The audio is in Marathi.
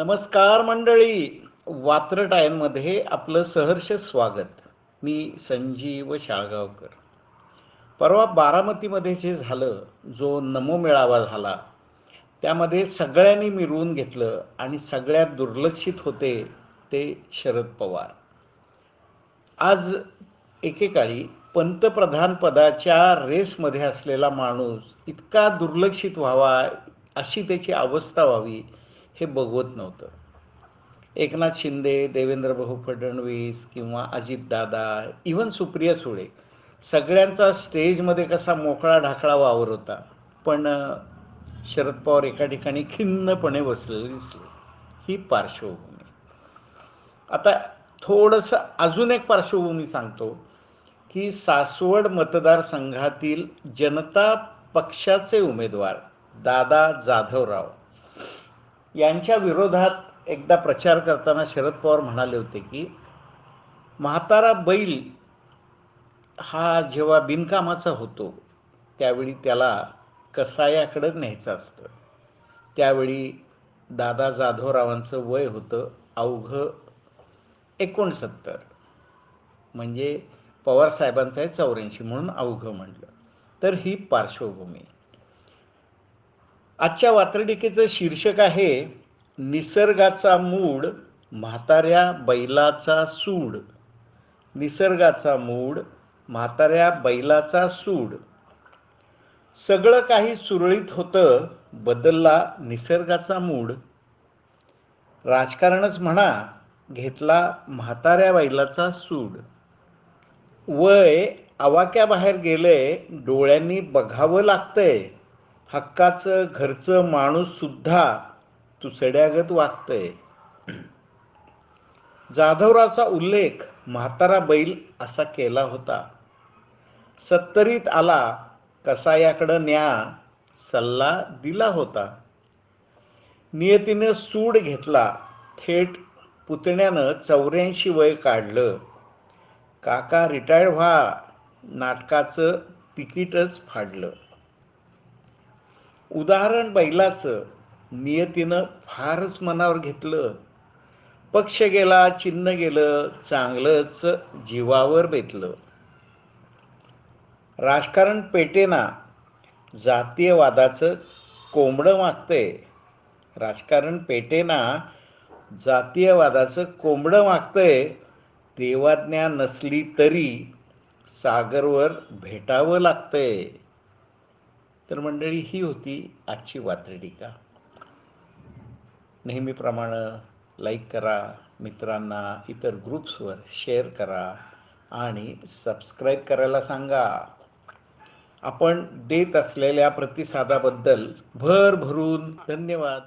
नमस्कार मंडळी. वात्र टायममध्ये आपलं सहर्ष स्वागत. मी संजीव शाळगावकर. परवा बारामतीमध्ये जे झालं जो नमो मेळावा झाला त्यामध्ये सगळ्यांनी मिरवून घेतलं आणि सगळ्यात दुर्लक्षित होते ते शरद पवार. आज एकेकाळी पंतप्रधान पदाच्या रेसमध्ये असलेला माणूस इतका दुर्लक्षित व्हावा अशी त्याची अवस्था व्हावी हे बघवत नव्हतं. एकनाथ शिंदे देवेंद्र भाऊ फडणवीस किंवा अजितदादा इवन सुप्रिया सुळे सगळ्यांचा स्टेजमध्ये कसा मोकळा ढाकळा वावर होता. पण शरद पवार एका ठिकाणी खिन्नपणे बसलेले दिसले. ही पार्श्वभूमी. आता थोडंसं अजून एक पार्श्वभूमी सांगतो की सासवड मतदारसंघातील जनता पक्षाचे उमेदवार दादा जाधवराव. यांच्या विरोधात एकदा प्रचार करताना शरद पवार म्हणाले होते की म्हातारा बैल हा जेव्हा बिनकामाचा होतो त्यावेळी त्याला कसायाकडं न्यायचं असतं. त्यावेळी दादा जाधवरावांचं वय होतं अवघं एकोणसत्तर. म्हणजे पवारसाहेबांचं आहे चौऱ्याऐंशी म्हणून अवघं म्हटलं तर ही पार्श्वभूमी. आजच्या वात्रटिकेचं शीर्षक आहे निसर्गाचा मूड म्हाताऱ्या बैलाचा सूड. निसर्गाचा मूड म्हाताऱ्या बैलाचा सूड. सगळं काही सुरळीत होतं बदलला निसर्गाचा मूड. राजकारणच म्हणा घेतला म्हाताऱ्या बैलाचा सूड. वय आवाक्याबाहेर गेले डोळ्यांनी बघावं लागतंय. हक्काचं घरचं माणूस सुद्धा तुसड्यागत वागतंय. जाधवरावचा उल्लेख म्हातारा बैल असा केला होता. सत्तरीत आला कसायाकडं न्या सल्ला दिला होता. नियतीनं सूड घेतला थेट पुतण्यानं चौऱ्याऐंशी वय काढलं. काका रिटायर्ड व्हा नाटकाचं तिकीटच फाडलं. उदाहरण बैलाचं नियतीनं फारच मनावर घेतलं. पक्ष गेला चिन्ह गेलं चांगलंच जीवावर बेतलं. राजकारण पेटेना जातीयवादाचं कोंबडं मागतंय. राजकारण पेटेना जातीयवादाचं कोंबडं मागतंय. देवाज्ञा नसली तरी सागरवर भेटावं लागतंय. तर मंडळी ही होती आजची वात्रटिका नेहमीप्रमाणे लाईक करा मित्रांना इतर ग्रुप्सवर शेअर करा आणि सबस्क्राईब करायला सांगा. आपण देत असलेल्या प्रतिसादाबद्दल भरभरून धन्यवाद.